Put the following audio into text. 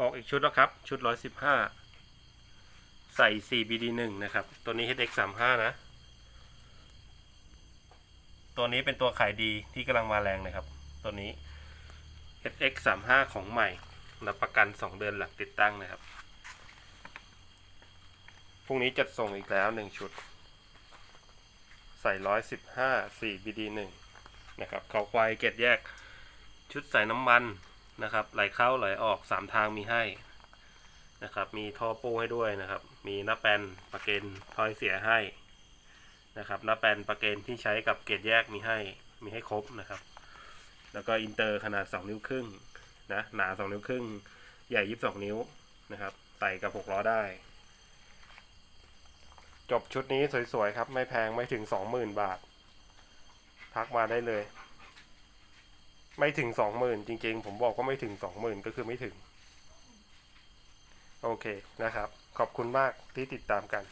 ออกอีกชุดแล้วครับ ชุด115ใส่ 4BD1 นะครับ ตัวนี้ HX35 นะ ตัวนี้เป็นตัวขายดีที่กำลังมาแรงนะครับ ตัวนี้ HX35 ของใหม่รับประกัน 2 เดือนหลังติดตั้งนะครับ พรุ่งนี้จัดส่งอีกแล้ว 1 ชุด ใส่ 115 4BD1 นะครับ เขาควายเกตแยก ชุดใส่น้ำมัน นะครับ ไหลเข้าไหลออก 3 ทางมีให้นะครับ มีท่อปูให้ด้วยนะครับ มีหน้าแปนประเกนทอยเสียให้นะครับหน้าแปนประเกนที่ใช้กับเกตแยกมีให้มีให้ครบนะครับ แล้วก็อินเตอร์ขนาด 2 นิ้วครึ่งนะหนา 2 นิ้วครึ่ง ใหญ่ 22 นิ้วนะครับใส่กับ6ล้อได้ จบชุดนี้สวยๆครับ ไม่แพงไม่ถึง 20,000 บาท ทักมาได้เลย ไม่ถึงสองหมื่นจริง ๆ ผมบอกว่าไม่ถึงสองหมื่นก็คือไม่ถึง โอเคนะครับ ขอบคุณมากที่ติดตามกัน